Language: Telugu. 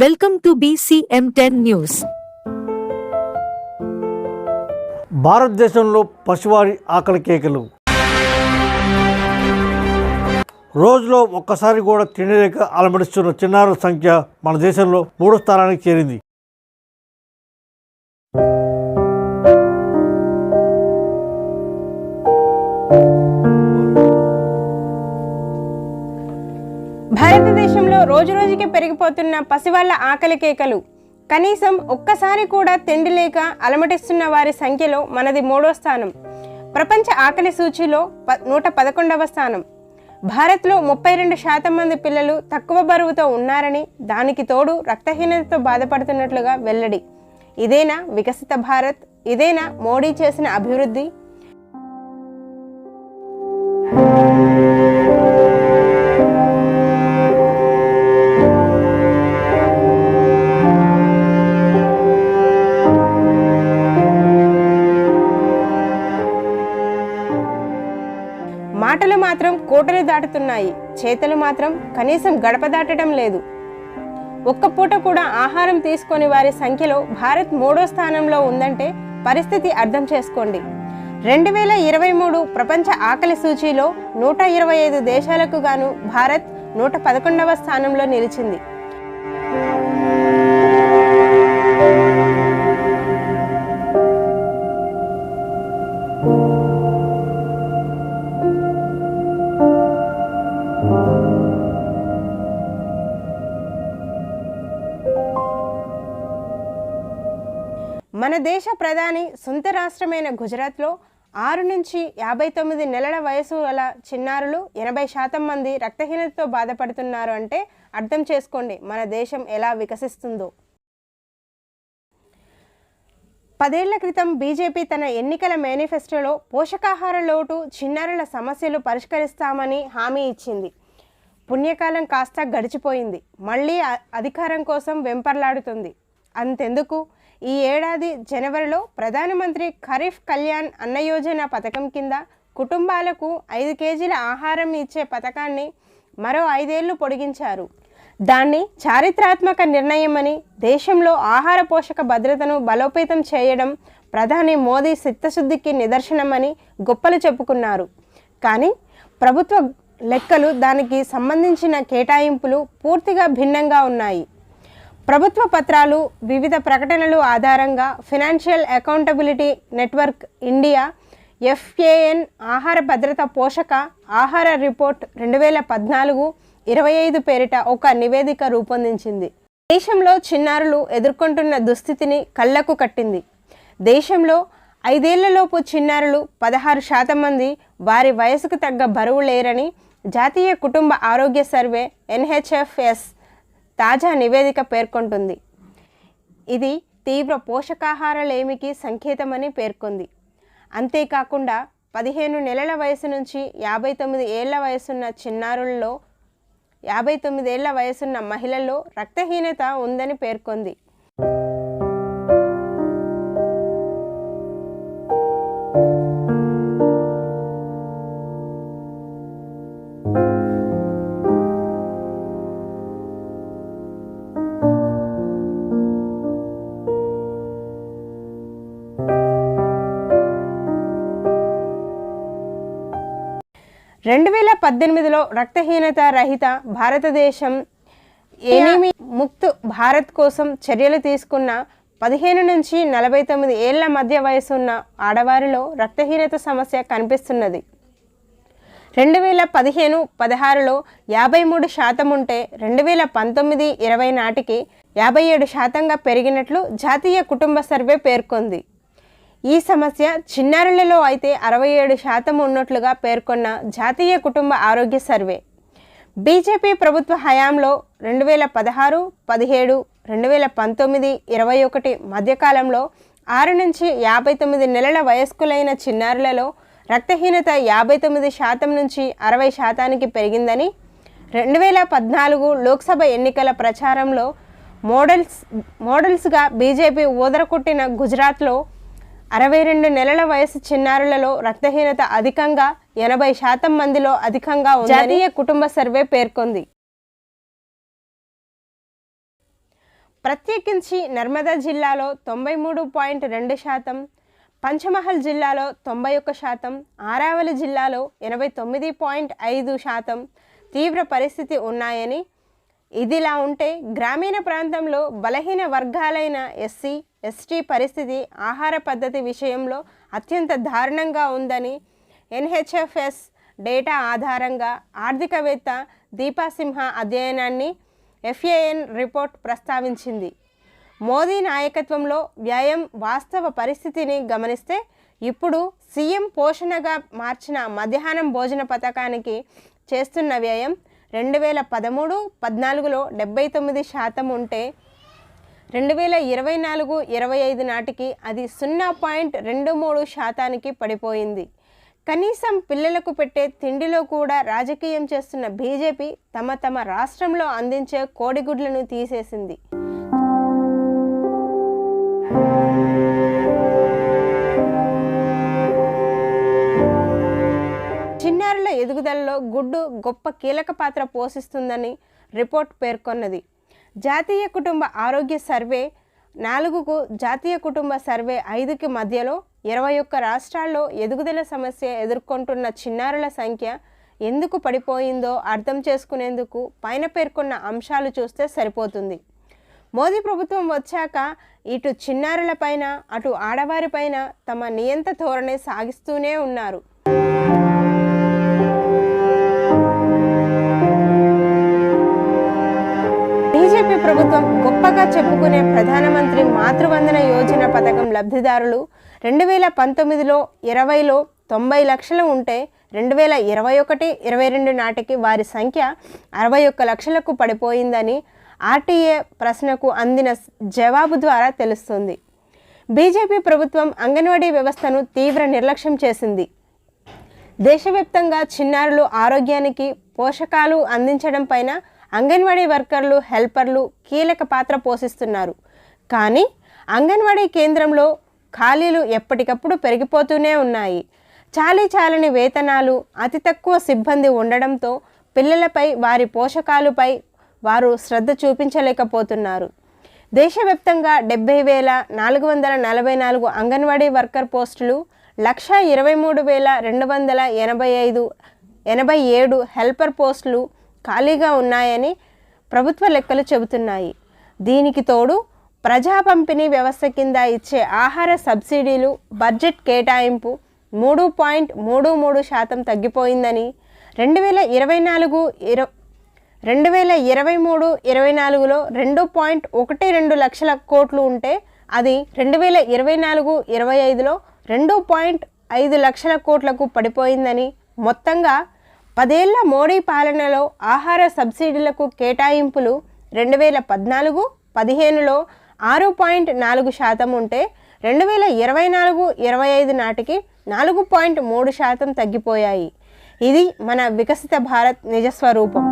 Welcome to BCM ten news భారతదేశంలో పశువారి ఆకలి కేకలు. రోజులో ఒక్కసారి కూడా తినలేక అలమడిస్తున్న చిన్నారుల సంఖ్య మన దేశంలో మూడో స్థానానికి చేరింది. రోజురోజుకి పెరిగిపోతున్న పసివాళ్ళ ఆకలి కేకలు. కనీసం ఒక్కసారి కూడా తిండి లేక అలమటిస్తున్న వారి సంఖ్యలో మనది మూడో స్థానం. ప్రపంచ ఆకలి సూచిలో ప నూట పదకొండవ స్థానం. భారత్లో ముప్పై రెండు శాతం మంది పిల్లలు తక్కువ బరువుతో ఉన్నారని దానికి తోడు రక్తహీనతతో బాధపడుతున్నట్లుగా వెల్లడి. ఇదేనా వికసిత భారత్? ఇదేనా మోడీ చేసిన అభివృద్ధి? మాత్రం కోటలు దాటుతున్నాయి. చేతలు మాత్రం కనీసం గడప దాటడం లేదు. ఒక్క పూట కూడా ఆహారం తీసుకొని వారి సంఖ్యలో భారత్ మూడో స్థానంలో ఉందంటే పరిస్థితి అర్థం చేసుకోండి. రెండు వేల ఇరవై మూడు ప్రపంచ ఆకలి సూచీలో నూట ఇరవై ఐదు దేశాలకు గాను భారత్ నూట పదకొండవ స్థానంలో నిలిచింది. మన దేశ ప్రధాని సొంత రాష్ట్రమైన గుజరాత్లో ఆరు నుంచి యాభై తొమ్మిది నెలల వయసు గల చిన్నారులు ఎనభై శాతం మంది రక్తహీనతతో బాధపడుతున్నారు అంటే అర్థం చేసుకోండి మన దేశం ఎలా వికసిస్తుందో. పదేళ్ళ క్రితం బీజేపీ తన ఎన్నికల మేనిఫెస్టోలో పోషకాహార లోటు చిన్నారుల సమస్యలు పరిష్కరిస్తామని హామీ ఇచ్చింది. పుణ్యకాలం కాస్త గడిచిపోయింది. మళ్ళీ అధికారం కోసం వెంపర్లాడుతుంది. అంతెందుకు? ఈ ఏడాది జనవరిలో ప్రధానమంత్రి ఖరీఫ్ కళ్యాణ్ అన్న యోజన పథకం కింద కుటుంబాలకు ఐదు కేజీల ఆహారం ఇచ్చే పథకాన్ని మరో ఐదేళ్ళు పొడిగించారు. దాన్ని చారిత్రాత్మక నిర్ణయమని దేశంలో ఆహార పోషక భద్రతను బలోపేతం చేయడం ప్రధాని మోదీ చిత్తశుద్ధికి నిదర్శనమని గొప్పలు చెప్పుకున్నారు. కానీ ప్రభుత్వ లెక్కలు దానికి సంబంధించిన కేటాయింపులు పూర్తిగా భిన్నంగా ఉన్నాయి. ప్రభుత్వ పత్రాలు వివిధ ప్రకటనలు ఆధారంగా financial accountability network India FAN ఆహార భద్రత పోషక ఆహార రిపోర్ట్ రెండు వేల పద్నాలుగు ఇరవై ఐదు పేరిట ఒక నివేదిక రూపొందించింది. దేశంలో చిన్నారులు ఎదుర్కొంటున్న దుస్థితిని కళ్ళకు కట్టింది. దేశంలో ఐదేళ్ళలోపు చిన్నారులు పదహారు శాతం మంది వారి వయసుకు తగ్గ బరువు లేరని జాతీయ కుటుంబ ఆరోగ్య సర్వే ఎన్హెచ్ఎఫ్ఎస్ తాజా నివేదిక పేర్కొంటుంది. ఇది తీవ్ర పోషకాహార లేమికి సంకేతమని పేర్కొంది. అంతేకాకుండా పదిహేను నెలల వయసు నుంచి యాభై తొమ్మిది ఏళ్ళ వయసున్న చిన్నారుల్లో యాభై తొమ్మిదేళ్ళ వయసున్న మహిళల్లో రక్తహీనత ఉందని పేర్కొంది. రెండు వేల పద్దెనిమిదిలో రక్తహీనత రహిత భారతదేశం ఎనిమి ముక్త్ భారత్ కోసం చర్యలు తీసుకున్న పదిహేను నుంచి నలభై తొమ్మిది ఏళ్ళ మధ్య వయసున్న ఆడవారిలో రక్తహీనత సమస్య కనిపిస్తున్నది. రెండు వేల పదిహేను పదహారులో యాభై మూడు శాతం ఉంటే రెండు వేల పంతొమ్మిది ఇరవై నాటికి యాభై ఏడు శాతంగా పెరిగినట్లు జాతీయ కుటుంబ సర్వే పేర్కొంది. ఈ సమస్య చిన్నారులలో అయితే అరవై ఏడు శాతం ఉన్నట్లుగా పేర్కొన్న జాతీయ కుటుంబ ఆరోగ్య సర్వే. బీజేపీ ప్రభుత్వ హయాంలో రెండు వేల పదహారు పదిహేడు రెండు వేల పంతొమ్మిది ఇరవై ఒకటి మధ్యకాలంలో ఆరు నుంచి యాభై తొమ్మిది నెలల వయస్కులైన చిన్నారులలో రక్తహీనత యాభై తొమ్మిది శాతం నుంచి అరవై శాతానికి పెరిగిందని రెండు వేల పద్నాలుగు లోక్సభ ఎన్నికల ప్రచారంలో మోడల్స్ మోడల్స్గా బీజేపీ ఊదరకొట్టిన గుజరాత్లో అరవై రెండు నెలల వయసు చిన్నారులలో రక్తహీనత అధికంగా ఎనభై శాతం మందిలో అధికంగా జాతీయ కుటుంబ సర్వే పేర్కొంది. ప్రత్యేకించి నర్మదా జిల్లాలో తొంభై మూడు పాయింట్ రెండు శాతం పంచమహల్ జిల్లాలో తొంభై ఒక్క శాతం ఆరావలి జిల్లాలో ఎనభై తొమ్మిది పాయింట్ ఐదు శాతం తీవ్ర పరిస్థితి ఉన్నాయని. ఇదిలా ఉంటే గ్రామీణ ప్రాంతంలో బలహీన వర్గాలైన ఎస్సీ ఎస్టీ పరిస్థితి ఆహార పద్ధతి విషయంలో అత్యంత దారుణంగా ఉందని ఎన్హెచ్ఎఫ్ఎస్ డేటా ఆధారంగా ఆర్థికవేత్త దీపాసింహ అధ్యయనాన్ని ఎఫ్ఏఎన్ రిపోర్ట్ ప్రస్తావించింది. మోదీ నాయకత్వంలో వ్యయం వాస్తవ పరిస్థితిని గమనిస్తే ఇప్పుడు సీఎం పోషణగా మార్చిన మధ్యాహ్నం భోజన పథకానికి చేస్తున్న వ్యయం రెండు వేల పదమూడు పద్నాలుగులో డెబ్బై తొమ్మిది శాతం ఉంటే రెండు వేల ఇరవై నాలుగు ఇరవై ఐదు నాటికి అది సున్నా పాయింట్ రెండు మూడు శాతానికి పడిపోయింది. కనీసం పిల్లలకు పెట్టే తిండిలో కూడా రాజకీయం చేస్తున్న బీజేపీ తమ తమ రాష్ట్రంలో అందించే కోడిగుడ్లను తీసేసింది. చిన్నారుల ఎదుగుదలలో గుడ్డు గొప్ప కీలక పాత్ర పోషిస్తుందని రిపోర్ట్ పేర్కొన్నది. జాతీయ కుటుంబ ఆరోగ్య సర్వే నాలుగుకు జాతీయ కుటుంబ సర్వే ఐదుకి మధ్యలో ఇరవై ఒక్క రాష్ట్రాల్లో ఎదుగుదల సమస్య ఎదుర్కొంటున్న చిన్నారుల సంఖ్య ఎందుకు పడిపోయిందో అర్థం చేసుకునేందుకు పైన పేర్కొన్న అంశాలు చూస్తే సరిపోతుంది. మోదీ ప్రభుత్వం వచ్చాక ఇటు చిన్నారులపైన అటు ఆడవారిపైన తమ నియంత ధోరణి సాగిస్తూనే ఉన్నారు. ప్రభుత్వం గొప్పగా చెప్పుకునే ప్రధానమంత్రి మాతృవందన యోజన పథకం లబ్ధిదారులు రెండు వేల పంతొమ్మిదిలో ఇరవైలో తొంభై లక్షలు ఉంటే రెండు వేల ఇరవై ఒకటి ఇరవై రెండు నాటికి వారి సంఖ్య అరవై ఒక్క లక్షలకు పడిపోయిందని ఆర్టీఏ ప్రశ్నకు అందిన జవాబు ద్వారా తెలుస్తుంది. బీజేపీ ప్రభుత్వం అంగన్వాడీ వ్యవస్థను తీవ్ర నిర్లక్ష్యం చేసింది. దేశవ్యాప్తంగా చిన్నారులు ఆరోగ్యానికి పోషకాలు అందించడం పైన అంగన్వాడీ వర్కర్లు హెల్పర్లు కీలక పాత్ర పోషిస్తున్నారు. కానీ అంగన్వాడీ కేంద్రంలో ఖాళీలు ఎప్పటికప్పుడు పెరిగిపోతూనే ఉన్నాయి. చాలీ చాలని వేతనాలు అతి తక్కువ సిబ్బంది ఉండడంతో పిల్లలపై వారి పోషకాలపై వారు శ్రద్ధ చూపించలేకపోతున్నారు. దేశవ్యాప్తంగా డెబ్బై వేల నాలుగు వందల నలభై నాలుగు అంగన్వాడీ వర్కర్ పోస్టులు లక్ష ఇరవై మూడు వేల రెండు వందల ఎనభై ఐదు ఎనభై ఏడు హెల్పర్ పోస్టులు ఖాళీగా ఉన్నాయని ప్రభుత్వ లెక్కలు చెబుతున్నాయి. దీనికి తోడు ప్రజా పంపిణీ వ్యవస్థ కింద ఇచ్చే ఆహార సబ్సిడీలు బడ్జెట్ కేటాయింపు మూడు పాయింట్ మూడు మూడు శాతం తగ్గిపోయిందని రెండు వేల ఇరవై నాలుగు ఇర రెండు వేల ఇరవై మూడు ఇరవై నాలుగులో రెండు పాయింట్ ఒకటి రెండు లక్షల కోట్లు ఉంటే అది రెండు వేల ఇరవై నాలుగు ఇరవై ఐదులో రెండు పాయింట్ ఐదు లక్షల కోట్లకు పడిపోయిందని మొత్తంగా పదేళ్ళ మోడీ పాలనలో ఆహార సబ్సిడీలకు కేటాయింపులు రెండు వేల పద్నాలుగు పదిహేనులో ఆరు పాయింట్ నాలుగు శాతం ఉంటే రెండు వేల ఇరవై నాలుగు ఇరవై ఐదు నాటికి నాలుగు పాయింట్ మూడు శాతం తగ్గిపోయాయి. ఇది మన వికసిత భారత్ నిజస్వరూపం.